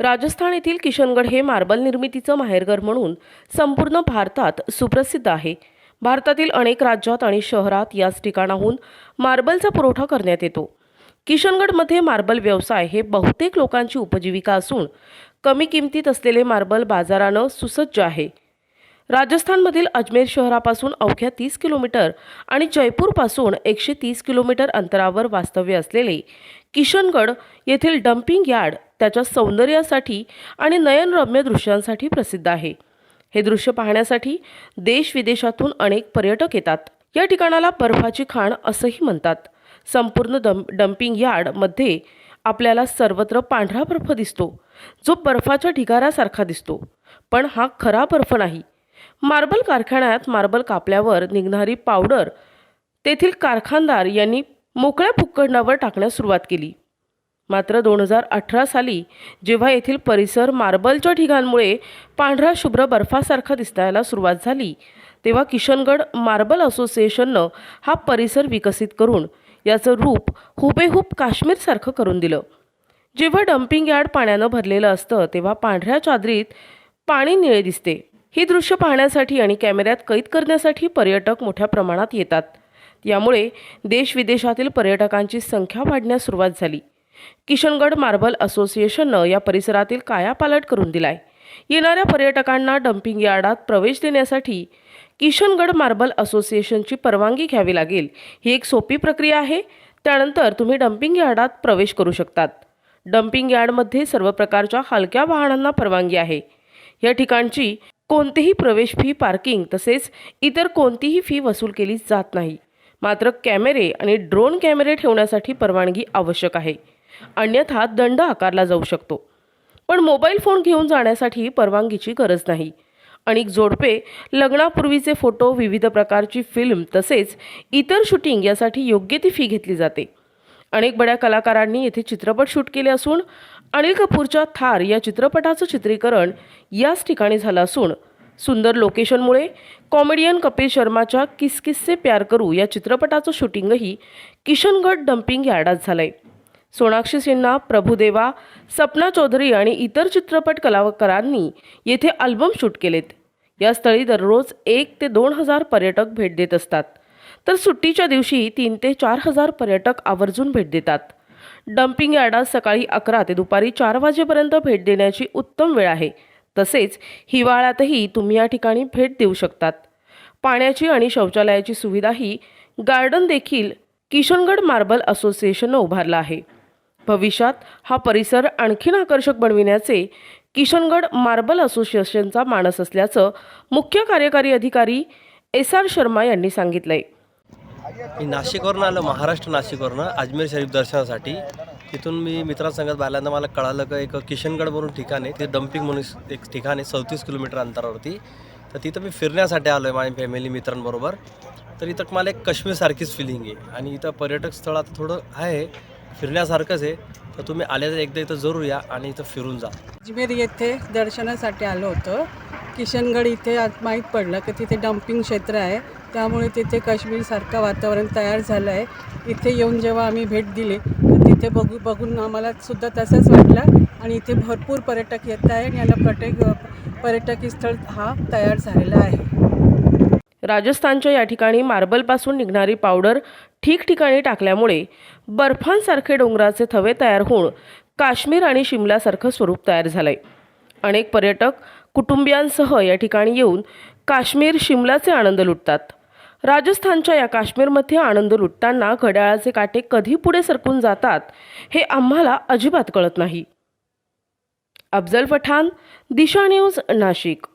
राजस्थान येथील किशनगड हे मार्बल निर्मितीचं माहेरघर म्हणून संपूर्ण भारतात सुप्रसिद्ध आहे. भारतातील अनेक राज्यात आणि शहरात याच ठिकाणाहून मार्बलचा पुरवठा करण्यात येतो. किशनगडमध्ये मार्बल व्यवसाय हे बहुतेक लोकांची उपजीविका असून कमी किमतीत असलेले मार्बल बाजारानं सुसज्ज आहे. राजस्थानमधील अजमेर शहरापासून अवघ्या तीस किलोमीटर आणि जयपूरपासून एकशे तीस किलोमीटर अंतरावर वास्तव्य असलेले किशनगड येथील डम्पिंग यार्ड त्याच्या सौंदर्यासाठी आणि नयनरम्य दृश्यांसाठी प्रसिद्ध आहे. हे दृश्य पाहण्यासाठी देश विदेशातून अनेक पर्यटक येतात. या ठिकाणाला बर्फाची खाण असंही म्हणतात. संपूर्ण डम डम्पिंग यार्डमध्ये आपल्याला सर्वत्र पांढरा बर्फ दिसतो जो बर्फाच्या ढिगाऱ्यासारखा दिसतो. पण हा खरा बर्फ नाही. मार्बल कारखान्यात मार्बल कापल्यावर निघणारी पावडर तेथील कारखानदार यांनी मोकळ्या भूखंडावर टाकण्यास सुरुवात केली. मात्र दोन हजार अठरा साली जेव्हा येथील परिसर मार्बलच्या ढिगांमुळे पांढरा शुभ्र बर्फासारखा दिसायला सुरुवात झाली तेव्हा किशनगड मार्बल असोसिएशननं हा परिसर विकसित करून याचं रूप हुबेहूब काश्मीरसारखं करून दिलं. जेव्हा डम्पिंग यार्ड पाण्यानं भरलेलं असतं तेव्हा पांढऱ्या चादरीत पाणी निळे दिसते. ही दृश्य पाहण्यासाठी आणि कॅमेऱ्यात कैद करण्यासाठी पर्यटक मोठ्या प्रमाणात येतात. यामुळे देश विदेशातील पर्यटकांची संख्या वाढण्यास सुरुवात झाली. किशनगड मार्बल असोसिएशननं या परिसरातील कायापालट करून दिलाय. येणाऱ्या पर्यटकांना डम्पिंग यार्डात प्रवेश देण्यासाठी किशनगड मार्बल असोसिएशनची परवानगी घ्यावी लागेल. ही एक सोपी प्रक्रिया आहे. त्यानंतर तुम्ही डम्पिंग यार्डात प्रवेश करू शकतात. डम्पिंग यार्डमध्ये सर्व प्रकारच्या हलक्या वाहनांना परवानगी आहे. या ठिकाणची कोणतीही प्रवेश फी पार्किंग तसेच इतर कोणतीही फी वसूल केली जात नाही. मात्र कॅमेरे आणि ड्रोन कॅमेरे ठेवण्यासाठी परवानगी आवश्यक आहे. अन्यथा दंड आकारला जाऊ शकतो. पण मोबाईल फोन घेऊन जाण्यासाठी परवानगीची गरज नाही. अनेक जोडपे लग्नापूर्वीचे फोटो विविध प्रकारची फिल्म तसेच इतर शूटिंग यासाठी योग्य ती फी घेतली जाते. अनेक बड्या कलाकारांनी येथे चित्रपट शूट केले असून अनिल कपूरच्या थार या चित्रपटाचं चित्रीकरण याच ठिकाणी झालं असून सुंदर लोकेशनमुळे कॉमेडियन कपिल शर्माच्या किस किस्से प्यार करू या चित्रपटाचं शूटिंगही किशनगड डम्पिंग यार्डात आहे सोनाक्षी सिन्हा प्रभुदेवा सपना चौधरी आणि इतर चित्रपट कलाकारांनी येथे अल्बम शूट केलेत. या स्थळी दररोज एक ते दोन हजार पर्यटक भेट देत असतात. तर सुट्टीच्या दिवशी तीन ते चार हजार पर्यटक आवर्जून भेट देतात. डम्पिंग यार्डात सकाळी अकरा ते दुपारी चार वाजेपर्यंत भेट देण्याची उत्तम वेळ आहे. तसेच हिवाळ्यातही तुम्ही या ठिकाणी भेट देऊ शकतात. पाण्याची आणि शौचालयाची सुविधाही गार्डन देखील किशनगड मार्बल असोसिएशननं उभारला आहे. भविष्यात हा परिसर आणखीन आकर्षक बनविण्याचे किशनगड मार्बल असोसिएशनचा मानस असल्याचं मुख्य कार्यकारी अधिकारी एस आर शर्मा यांनी सांगितलंय. मी नाशिकवरून आलो महाराष्ट्र नाशिकवरून अजमेर शरीफ दर्शनासाठी. तिथून मी मित्रांसंगत पाहिल्यांदा मला कळालं का एक किशनगड म्हणून ठिकाण आहे. ते डम्पिंग म्हणून एक ठिकाण आहे चौतीस किलोमीटर अंतरावरती. तर तिथं मी फिरण्यासाठी आलो आहे माझ्या फॅमिली मित्रांबरोबर. तर इथं मला एक काश्मीरसारखीच फिलिंग आहे. आणि इथं पर्यटक स्थळ आता थोडं आहे फिरण्यासारखंच आहे. तर तुम्ही आले तर एकदा इथं जरूर या आणि इथं फिरून जा. अजमेर येथे दर्शनासाठी आलो होतो. किशनगड इथे आज माहीत पडलं की तिथे डम्पिंग क्षेत्र आहे. त्यामुळे तिथे काश्मीरसारखं वातावरण तयार झालं आहे इथे येऊन जेव्हा आम्ही भेट दिली तर तिथे बघू बघून आम्हाला सुद्धा तसंच वाटलं. आणि इथे भरपूर पर्यटक येत आहे आणि याला प्रत्येक पर्यटकी स्थळ हा तयार झालेला आहे. राजस्थानच्या या ठिकाणी मार्बलपासून निघणारी पावडर ठिकठिकाणी टाकल्यामुळे बर्फांसारखे डोंगराचे थवे तयार होऊन काश्मीर आणि शिमल्यासारखं स्वरूप तयार झालं आहे अनेक पर्यटक कुटुंबियांसह या ठिकाणी येऊन काश्मीर शिमलाचे आनंद लुटतात. राजस्थानच्या या काश्मीरमध्ये आनंद लुटताना घड्याळाचे काटे कधी पुढे सरकून जातात हे आम्हाला अजिबात कळत नाही. अफजल पठाण दिशा न्यूज नाशिक.